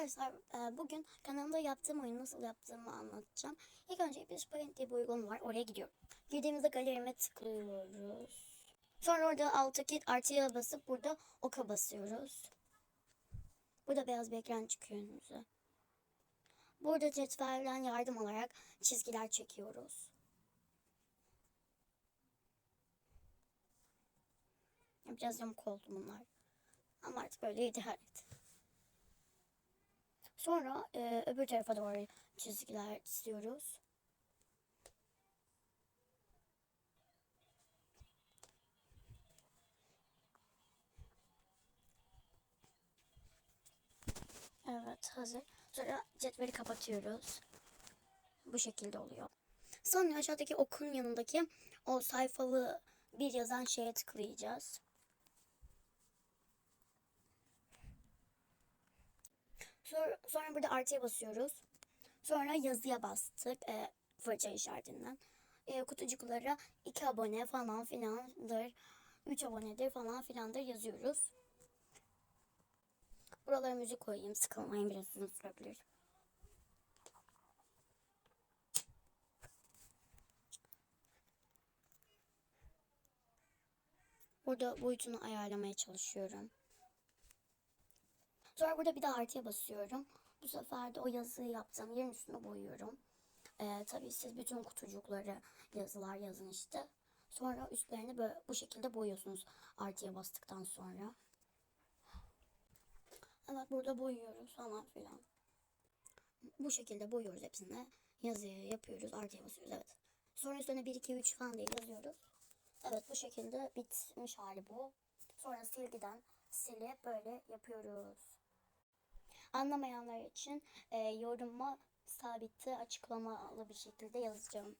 Arkadaşlar e, bugün kanalımda yaptığım oyunu nasıl yaptığımı anlatacağım. İlk önce bir Paint diye bir uygulama var. Oraya gidiyorum. Girdiğimizde galerime tıklıyoruz. Sonra orada alttaki artıya basıp burada oka basıyoruz. Burada beyaz bir ekran çıkıyor önümüze. Burada cetvelden yardım alarak çizgiler çekiyoruz. Biraz yamuk oldu bunlar. Ama artık böyle idare et. Sonra e, öbür tarafa doğru çizgiler çiziyoruz. Evet hazır. Sonra cetveli kapatıyoruz. Bu şekilde oluyor. Sonra aşağıdaki okun yanındaki o sayfalı bir yazan şeye tıklayacağız. Sonra, sonra burada artıya basıyoruz. Sonra yazıya bastık e, fırça işaretinden. E, kutucuklara 2 abone falan filandır. 3 abonedir falan filandır yazıyoruz. Buralara müzik koyayım. Sıkılmayın biraz uzun sürebilir. Burada boyutunu ayarlamaya çalışıyorum. Sonra burada bir de artıya basıyorum. Bu sefer de o yazıyı yaptığım yerin üstüne boyuyorum. Ee, tabii siz bütün kutucukları yazılar yazın işte. Sonra üstlerini böyle bu şekilde boyuyorsunuz artıya bastıktan sonra. Evet burada boyuyoruz falan filan. Bu şekilde boyuyoruz hepsini. Yazıyı yapıyoruz artıya basıyoruz evet. Sonra üstüne 1 2 3 falan diye yazıyoruz. Evet bu şekilde bitmiş hali bu. Sonra silgiden silip böyle yapıyoruz. Anlamayanlar için e, yoruma sabitte açıklamalı bir şekilde yazacağım.